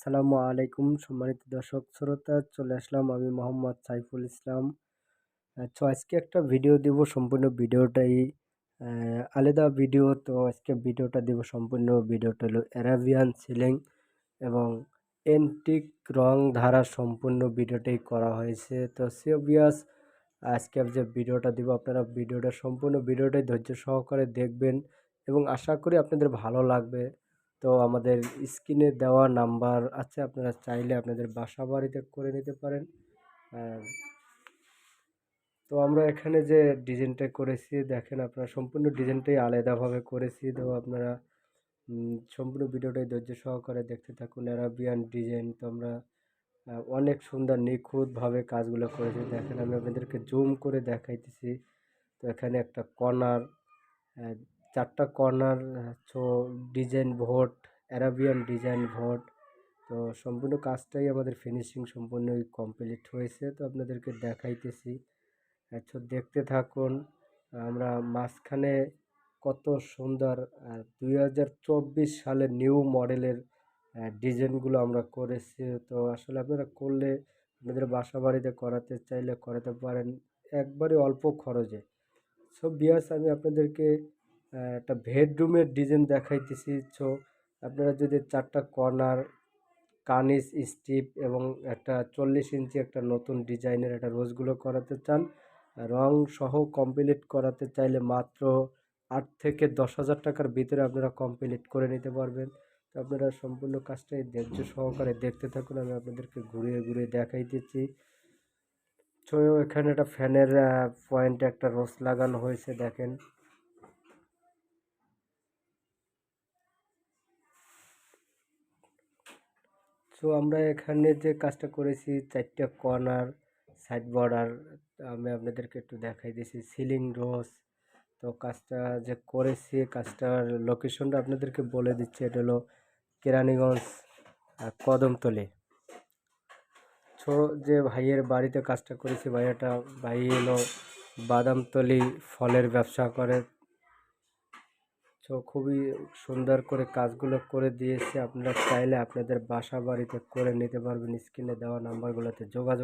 আসসালামু আলাইকুম সম্মানিত দর্শক শ্রোতা, চলে আসলাম আমি মোহাম্মদ সাইফুল ইসলাম। তো আজকে একটা ভিডিও দিব সম্পূর্ণ ভিডিওটাই আলাদা ভিডিও তো আজকে ভিডিওটা দিব সম্পূর্ণ ভিডিওটা হলো অ্যারাবিয়ান সিলিং এবং এন্টিক রং ধারা সম্পূর্ণ ভিডিওটাই করা হয়েছে। তো সিওবিয়াস আজকে যে ভিডিওটা দিব, আপনারা ভিডিওটা সম্পূর্ণ ভিডিওটাই ধৈর্য সহকারে দেখবেন এবং আশা করি আপনাদের ভালো লাগবে। তো আমাদের স্ক্রিনে দেওয়া নাম্বার আছে, আপনারা চাইলে আপনাদের বাসা বাড়িতে করে নিতে পারেন। তো আমরা এখানে যে ডিজাইনটা করেছি, দেখেন আপনারা সম্পূর্ণ ডিজাইনটাই আলাদাভাবে করেছি। তো আপনারা সম্পূর্ণ ভিডিওটাই ধৈর্য সহকারে দেখতে থাকুন। অ্যারাবিয়ান ডিজাইন, তো আমরা অনেক সুন্দর নিখুঁতভাবে কাজগুলো করেছি। দেখেন আমি আপনাদেরকে জুম করে দেখাইতেছি। তো এখানে একটা কর্নার চারটা কর্নার, তো ডিজাইন ভোট, অ্যারাবিয়ান ডিজাইন ভোট, তো সম্পূর্ণ কাজটাই আমাদের ফিনিশিং সম্পূর্ণই কমপ্লিট হয়েছে, তো আপনাদেরকে দেখাইতেছি। আচ্ছা দেখতে থাকুন, আমরা মাঝখানে কত সুন্দর দুই সালের নিউ মডেলের ডিজাইনগুলো আমরা করেছি, তো আসলে আপনারা করলে আপনাদের বাসা বাড়িতে করাতে চাইলে করাতে পারেন একবারে অল্প খরচে। সো বিয়াস আমি আপনাদেরকে একটা বেডরুমের ডিজাইন দেখাইতেছি। সো আপনারা যদি চারটা কর্নার কানিস স্টিপ এবং একটা চল্লিশ ইঞ্চি একটা নতুন ডিজাইনের একটা রোজগুলো করাতে চান, রং সহ কমপ্লিট করাতে চাইলে মাত্র আট থেকে দশ হাজার টাকার ভিতরে আপনারা কমপ্লিট করে নিতে পারবেন। তো আপনারা সম্পূর্ণ কাজটাই ধৈর্য সহকারে দেখতে থাকুন, আমি আপনাদেরকে ঘুরিয়ে ঘুরিয়ে দেখাইতেছি। তো এখানে একটা ফ্যানের পয়েন্টে একটা রোজ লাগানো হয়েছে, দেখেন। সো আমরা এখানে যে কাজটা করেছি, চারটে কর্নার সাইড বর্ডার আমি আপনাদেরকে একটু দেখাই দিয়েছি। সিলিং রোজ তো কাজটা যে করেছি, কাজটার লোকেশনটা আপনাদেরকে বলে দিচ্ছি। এটা হলো কেরানীগঞ্জ কদমতলি। ছো যে ভাইয়ের বাড়িতে কাজটা করেছি, ভাইয়াটা ভাই হলো বাদামতলি ফলের ব্যবসা করে। তো খুবই সুন্দর করে কাজগুলো করে দিয়েছে। আপনারা চাইলে আপনাদের বাসা বাড়িতে করে নিতে পারবেন। স্ক্রিনে দেওয়া নাম্বারগুলোতে যোগাযোগ